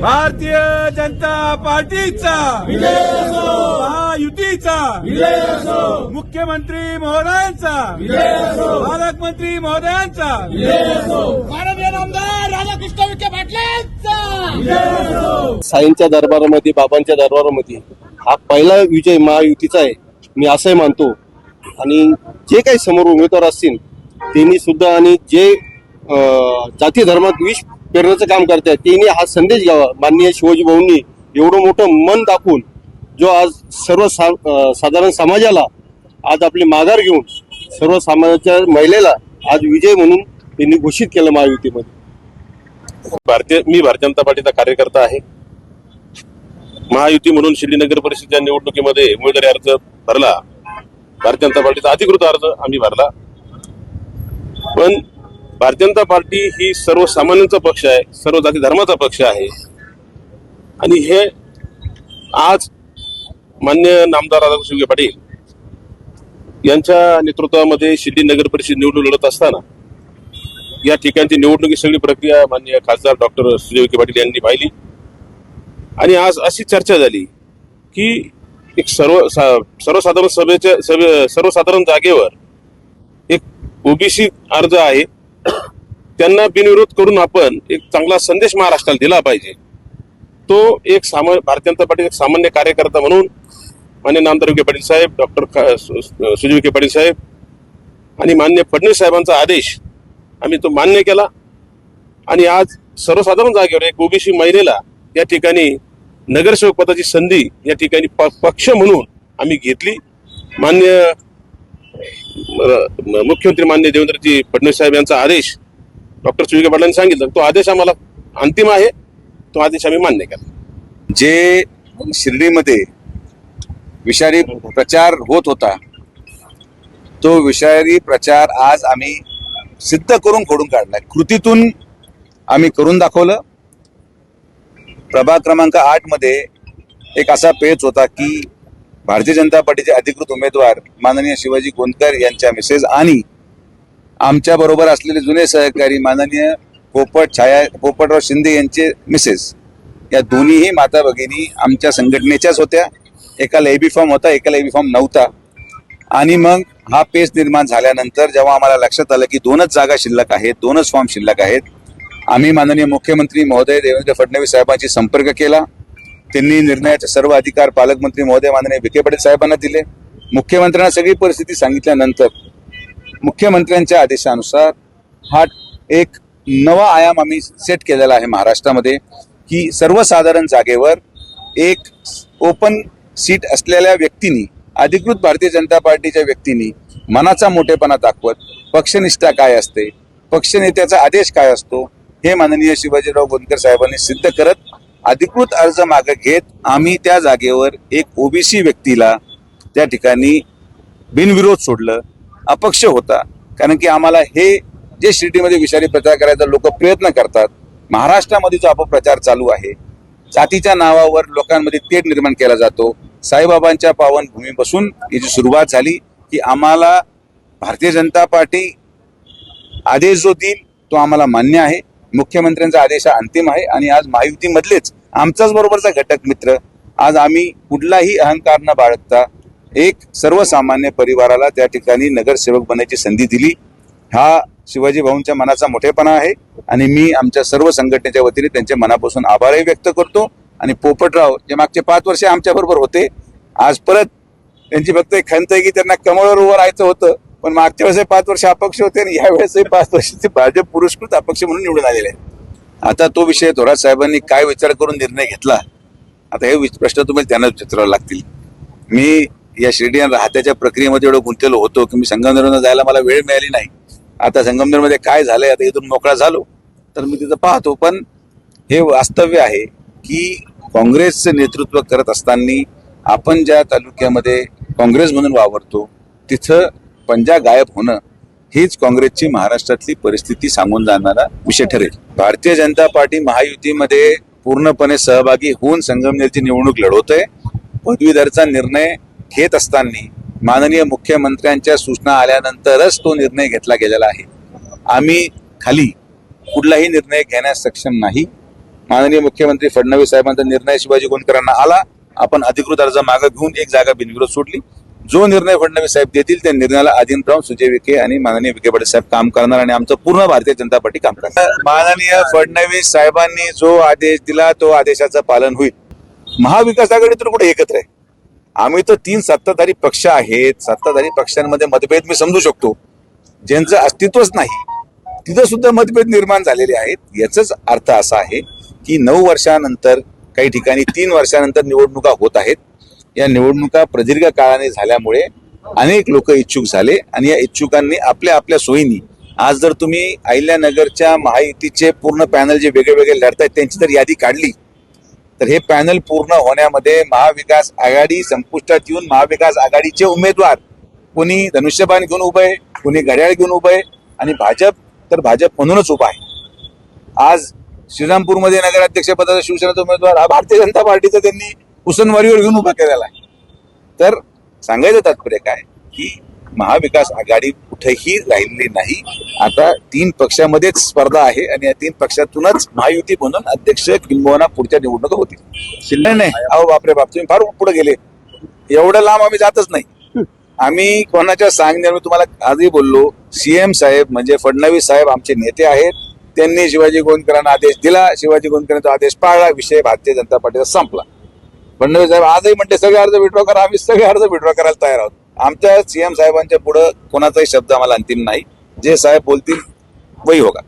भारतीय जनता पार्टीचा. महायुतीचा. मुख्यमंत्री महोदयांचा. पालकमंत्री महोदयांचा. माननीय नामदार राधाकृष्ण विखे पाटलांचा. साईंच्या दरबारामध्ये बाबांच्या दरबारामध्ये हा पहिला विजय महायुतीचा आहे. मी असंही मानतो. आणि जे काही समोर उमेदवार असतील त्यांनी सुद्धा आणि जे जाती धर्मात विष पेरण्याचं काम करतात त्यांनी हा संदेश घ्यावा. माननीय शिवाजी भाऊंनी एवढं मोठं मन दाखवून जो आज सर्व सा साधारण समाजाला आज आपली माघार घेऊन सर्व समाजाच्या महिलेला आज विजय म्हणून त्यांनी घोषित केलं महायुतीमध्ये. भारतीय मी भारतीय जनता पार्टीचा कार्यकर्ता आहे. महायुती म्हणून शिर्डी नगर परिषदेच्या निवडणुकीमध्ये उमेदवारी अर्ज भरला. भारतीय जनता पार्टीचा अधिकृत अर्ज आम्ही भरला. पण भारतीय जनता पार्टी ही सर्वसामान्यांचा पक्ष आहे सर्व जाती धर्माचा पक्ष आहे. आणि हे आज मान्य नामदार राधाकृष्ण विखे पाटील यांच्या नेतृत्वामध्ये शिर्डी नगर परिषद निवडणूक लढत असताना या ठिकाणची निवडणुकी सगळी प्रक्रिया माननीय खासदार डॉक्टर सुजय विखे पाटील यांनी पाहिली. आणि आज अशी चर्चा झाली की एक सर्व सा- सर्वसाधारण सभेच्या सभे सर्वसाधारण जागेवर एक ओबीसी अर्ज आहे त्यांना बिनविरोध करून आपण एक चांगला संदेश महाराष्ट्राला दिला पाहिजे. तो एक सामान्य भारतीय जनता पार्टीचा एक सामान्य कार्यकर्ता म्हणून मान्य नामदार विखे पाटील साहेब डॉक्टर सुजय विखे पाटील साहेब आणि मान्य फडणवीस साहेबांचा आदेश आम्ही तो मान्य केला. आणि आज सर्वसाधारण जागेवर एक ओबीसी महिलेला या ठिकाणी नगरसेवक पदाची संधी या ठिकाणी प- पक्ष म्हणून आम्ही घेतली. मान्य मुख्यमंत्री मान्य देवेंद्रजी फडणवीस साहेब यांचा आदेश डॉक्टर सुविके पाटलांनी सांगितलं. तो आदेश आम्हाला अंतिम आहे. तो आदेश आम्ही मान्य केला. जे शिर्डीमध्ये विषारी प्रचार होत होता तो विषारी प्रचार आज आम्ही सिद्ध करून खोडून काढलाय. कृतीतून आम्ही करून दाखवलं. प्रभाग क्रमांक आठमध्ये एक असा पेच होता की भारतीय जनता पार्टीचे अधिकृत उमेदवार माननीय शिवाजी गोंदकर यांच्या मिसेस आणि आमच्या बरोबर असलेले जुने सहकारी माननीय पोपट छाया पोपटराव शिंदे यांचे मिसेस. या दोन्हीही माता भगिनी आमच्या संघटनेच्याच होत्या. एकाला एबी फॉर्म होता एकाला एबी फॉर्म नव्हता. आणि मग हा पेच निर्माण झाल्यानंतर जेव्हा आम्हाला लक्षात आलं की दोनच जागा शिल्लक आहेत दोनच फॉर्म शिल्लक आहेत आम्ही माननीय मुख्यमंत्री महोदय देवेंद्र फडणवीस साहेबांशी संपर्क केला. त्यांनी निर्णयाचे सर्व अधिकार पालकमंत्री महोदय माननीय विखे पाटील साहेबांना दिले. मुख्यमंत्र्यांना सगळी परिस्थिती सांगितल्यानंतर मुख्यमंत्र्यांच्या आदेशानुसार हा एक नवा आयाम आम्ही सेट केलेला आहे महाराष्ट्रामध्ये की सर्वसाधारण जागेवर एक ओपन सीट असलेल्या व्यक्तींनी अधिकृत भारतीय जनता पार्टीच्या व्यक्तींनी मनाचा मोठेपणा दाखवत पक्षनिष्ठा काय असते पक्षनेत्याचा आदेश काय असतो हे माननीय शिवाजीराव गोंदकर साहेबांनी सिद्ध करत अधिकृत अर्ज मागे घेत आम्ही त्या जागेवर एक ओबीसी व्यक्तीला त्या ठिकाणी बिनविरोध सोडलं. अपक्ष होता. कारण की आम्हाला हे जे शिर्डीमध्ये विषारी प्रचार करायचा लोक प्रयत्न करतात महाराष्ट्रामध्ये जो अपप्रचार चालू आहे जातीच्या नावावर लोकांमध्ये तेढ निर्माण केला जातो. साईबाबांच्या पावनभूमीपासून याची सुरुवात झाली की आम्हाला भारतीय जनता पार्टी आदेश जो देईल तो आम्हाला मान्य आहे. मुख्यमंत्र्यांचा आदेश हा अंतिम आहे आणि आज महायुतीमधलेच आमचाच बरोबरचा घटक मित्र. आज आम्ही कुठलाही अहंकार न बाळगता एक सर्वसामान्य परिवाराला त्या ठिकाणी नगरसेवक बनण्याची संधी दिली. हा शिवाजी भाऊंच्या मनाचा मोठेपणा आहे आणि मी आमच्या सर्व संघटनेच्या वतीने त्यांच्या मनापासून आभारही व्यक्त करतो. आणि पोपटराव जे मागचे पाच वर्ष आमच्याबरोबर होते आज परत त्यांची फक्त एक खंत आहे की त्यांना कमळावर उभं राहायचं होतं. पण मागच्या वेळेस पाच वर्ष अपक्ष होते आणि यावेळेसही पाच वर्ष ते भाजप पुरस्कृत अपक्ष म्हणून निवडून आलेले आहेत. आता तो विषय थोरात साहेबांनी काय विचार करून निर्णय घेतला आता हे प्रश्न तुम्ही त्यांना विचारावे लागतील. मी या शिर्डी राहत्याच्या प्रक्रियेमध्ये एवढं गुंतलेलो होतो की मी संगमनेरमध्ये जायला मला वेळ मिळाली नाही. आता संगमनेरमध्ये काय झालंय? आता इथून मोकळा झालो तर मी तिथं पाहतो. पण हे वास्तव्य आहे की काँग्रेसचं नेतृत्व करत असताना आपण ज्या तालुक्यामध्ये काँग्रेस म्हणून वावरतो तिथं पंजा गायब होणं हीच काँग्रेसची महाराष्ट्रातली परिस्थिती सांगून जाणारा विषय ठरेल. भारतीय जनता पार्टी महायुतीमध्ये पूर्णपणे सहभागी होऊन संगमनेरची निवडणूक लढवतोय. पदवीधरचा निर्णय घेत असताना माननीय मुख्यमंत्र्यांच्या सूचना आल्यानंतरच तो निर्णय घेतला गेलेला आहे. आम्ही खाली कुठलाही निर्णय घेण्यास सक्षम नाही. माननीय मुख्यमंत्री फडणवीस साहेबांचा निर्णय शिवाजी गोंदकरांना आला. आपण अधिकृत अर्ज मागे घेऊन एक जागा बिनविरोध सोडली. जो निर्णय फडणवीस साहेब देतील त्या निर्णयाला अधीन राहून सुजय विखे आणि माननीय विखे पाटील साहेब काम करणार आणि आमचं पूर्ण भारतीय जनता पार्टी काम करणार. माननीय फडणवीस साहेबांनी जो आदेश दिला तो आदेशाचं पालन होईल. महाविकास आघाडी तर कुठे एकत्र आहे? आम्ही तर तीन सत्ताधारी पक्ष आहेत. सत्ताधारी पक्षांमध्ये मतभेद मी समजू शकतो. ज्यांचं अस्तित्वच नाही तिथं सुद्धा मतभेद निर्माण झालेले आहेत. याचाच अर्थ असा आहे की नऊ वर्षानंतर काही ठिकाणी तीन वर्षानंतर निवडणुका होत आहेत. या निवडणुका प्रदीर्घ काळाने झाल्यामुळे अनेक लोक इच्छुक झाले आणि या इच्छुकांनी आपल्या आपल्या सोयीनी आज जर तुम्ही अहिल्यानगरच्या महायुतीचे पूर्ण पॅनल जे वेगळे वेगळे लढतायत त्यांची जर यादी काढली तर हे पॅनल पूर्ण होण्यामध्ये महाविकास आघाडी संपुष्टात येऊन महाविकास आघाडीचे उमेदवार कोणी धनुष्यबाण घेऊन उभं आहे कोणी घड्याळ घेऊन उभं आहे आणि भाजप तर भाजप म्हणूनच उभा आहे. आज श्रीरामपूरमध्ये नगराध्यक्षपदाचा शिवसेनाचा शिवसेनेचा उमेदवार हा भारतीय जनता पार्टीचा त्यांनी उसनवारीवर घेऊन उभा केलेला आहे. तर सांगायचं तात्पर्य काय? की महाविकास आघाडी कुठेही राहिलेली नाही. आता तीन पक्षामध्येच स्पर्धा आहे आणि या तीन पक्षातूनच महायुती म्हणून अध्यक्ष किंबहुना पुढच्या निवडणुका होतील. नाही नाही. अहो बापरे बाप तुम्ही फार पुढे गेले. एवढं लांब आम्ही जातच नाही. आम्ही कोणाच्या सांगण्यावर मी तुम्हाला आजही बोललो. सीएम साहेब म्हणजे फडणवीस साहेब आमचे नेते आहेत. त्यांनी शिवाजी गोंदकरांना आदेश दिला. शिवाजी गोंदकरांचा आदेश पाळला. विषय भारतीय जनता पार्टीचा संपला. फडणवीस साहेब आजही म्हणते सगळे अर्ज विड्रॉ करा आम्ही सगळे अर्ज विड्रॉ करायला तयार आहोत. आमच्या सीएम साहेबांच्या पुढं कोणाचाही शब्द आम्हाला अंतिम नाही. जे साहेब बोलतील वही होगा.